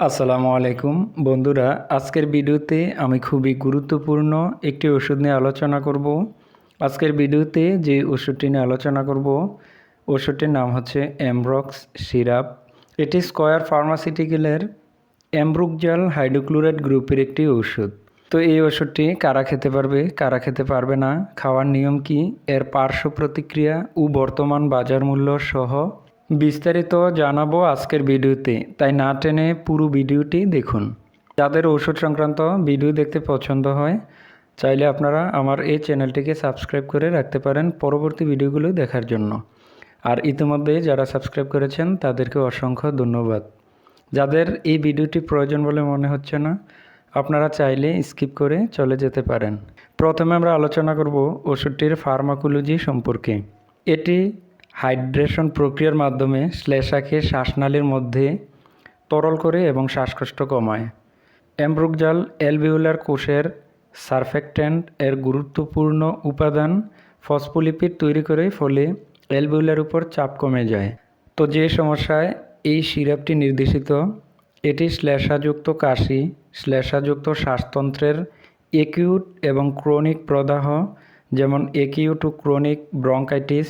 আসসালামু আলাইকুম। বন্ধুরা, আজকের ভিডিওতে আমি খুবই গুরুত্বপূর্ণ একটি ওষুধ নিয়ে আলোচনা করব। আজকের ভিডিওতে যে ওষুধটি নিয়ে আলোচনা করব, ওষুধটির নাম হচ্ছে অ্যামব্রক্স সিরাপ এটি স্কয়ার ফার্মাসিউটিক্যালের এমব্রুকজাল হাইড্রোক্লোরাইড গ্রুপের একটি ওষুধ। তো এই ওষুধটি কারা খেতে পারবে, কারা খেতে পারবে না, খাওয়ার নিয়ম কি, এর পার্শ্ব প্রতিক্রিয়া ও বর্তমান বাজার মূল্য সহ বিস্তারিত জানাব আজকের ভিডিওতে, তাই না টেনে পুরো ভিডিওটি দেখুন। যাদের ওষুধ সংক্রান্ত ভিডিও দেখতে পছন্দ হয়, চাইলে আপনারা আমার এই চ্যানেলটিকে সাবস্ক্রাইব করে রাখতে পারেন পরবর্তী ভিডিওগুলো দেখার জন্য। আর ইতিমধ্যে যারা সাবস্ক্রাইব করেছেন, তাদেরকে অসংখ্য ধন্যবাদ। যাদের এই ভিডিওটি প্রয়োজন বলে মনে হচ্ছে না, আপনারা চাইলে স্কিপ করে চলে যেতে পারেন। প্রথমে আমরা আলোচনা করব ওষুধটির ফার্মাকোলজি সম্পর্কে। এটি হাইড্রেশন প্রক্রিয়ার মাধ্যমে শ্লেষাকে শ্বাসনালীর মধ্যে তরল করে এবং শ্বাসকষ্ট কমায়। অ্যাম্ব্রুকজাল অ্যালভিওলার কোষের সারফেক্ট্যান্ট এর গুরুত্বপূর্ণ উপাদান ফসফোলিপিড তৈরি করে ফলে অ্যালভিওলার উপর চাপ কমে যায়। তো যে সমস্যায় এই সিরাপটি নির্দেশিত, এটি শ্লেষাযুক্ত কাশি শ্লেষাযুক্ত শ্বাসতন্ত্রের একিউট এবং ক্রনিক প্রদাহ, যেমন একিউট ও chronic bronchitis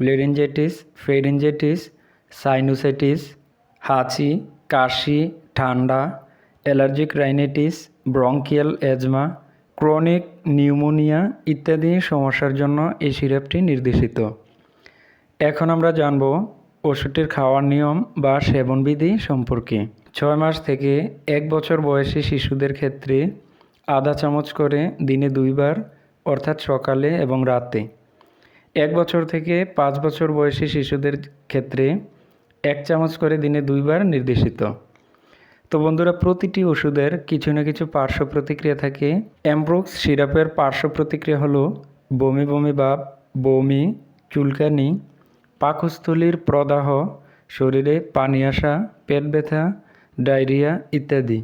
laryngitis pharyngitis sinusitis হাঁচি, কাশি, ঠান্ডা, allergic rhinitis bronchial asthma chronic pneumonia ইত্যাদি সমস্যার জন্য এই সিরাপটি নির্দেশিত। এখন আমরা জানব ওষুধটির খাওয়ার নিয়ম বা সেবনবিধি সম্পর্কে। ছয় মাস থেকে এক বছর বয়সী শিশুদের ক্ষেত্রে আধা চামচ করে দিনে দুইবার, অর্থাৎ সকালে এবং রাতে। এক বছর থেকে পাঁচ বছর বয়সী শিশুদের ক্ষেত্রে এক চামচ করে দিনে দুইবার নির্দেশিত। তো বন্ধুরা, প্রতিটি ওষুধের কিছু না কিছু পার্শ্ব প্রতিক্রিয়া থাকে। অ্যাম্ব্রোক্স সিরাপের পার্শ্ব প্রতিক্রিয়া হলো বমি বমি ভাব বমি, চুলকানি, পাকস্থলীর প্রদাহ, শরীরে পানি আসা, পেট ব্যথা, ডায়রিয়া ইত্যাদি।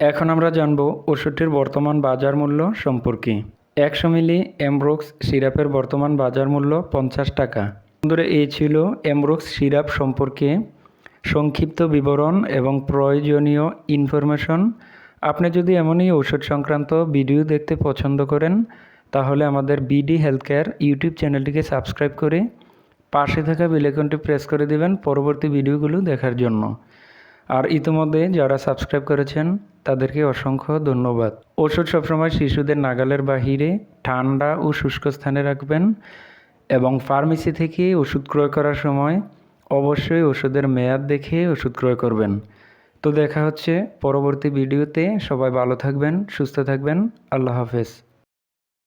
এখন আমরা জানব ওষুধটির বর্তমান বাজার মূল্য সম্পর্কে। একশো মিলি এমব্রোক্স সিরাপের বর্তমান বাজার মূল্য পঞ্চাশ টাকা। বন্ধুরা, এই ছিল এমব্রোক্স সিরাপ সম্পর্কে সংক্ষিপ্ত বিবরণ এবং প্রয়োজনীয় ইনফরমেশন। আপনি যদি এমনই ওষুধ সংক্রান্ত ভিডিও দেখতে পছন্দ করেন, তাহলে আমাদের বিডি হেলথ কেয়ার ইউটিউব চ্যানেলটিকে সাবস্ক্রাইব করে পাশে থাকা বেলাইকনটি প্রেস করে দেবেন পরবর্তী ভিডিওগুলো দেখার জন্য। আর ইতিমধ্যে যারা সাবস্ক্রাইব করেছেন, তাদেরকে অসংখ্য ধন্যবাদ। ওষুধ সবসময় শিশুদের নাগালের বাহিরে ঠান্ডা ও শুষ্ক স্থানে রাখবেন এবং ফার্মেসি থেকে ওষুধ ক্রয় করার সময় অবশ্যই ওষুধের মেয়াদ দেখে ওষুধ ক্রয় করবেন। তো দেখা হচ্ছে পরবর্তী ভিডিওতে। সবাই ভালো থাকবেন, সুস্থ থাকবেন। আল্লাহ হাফেজ।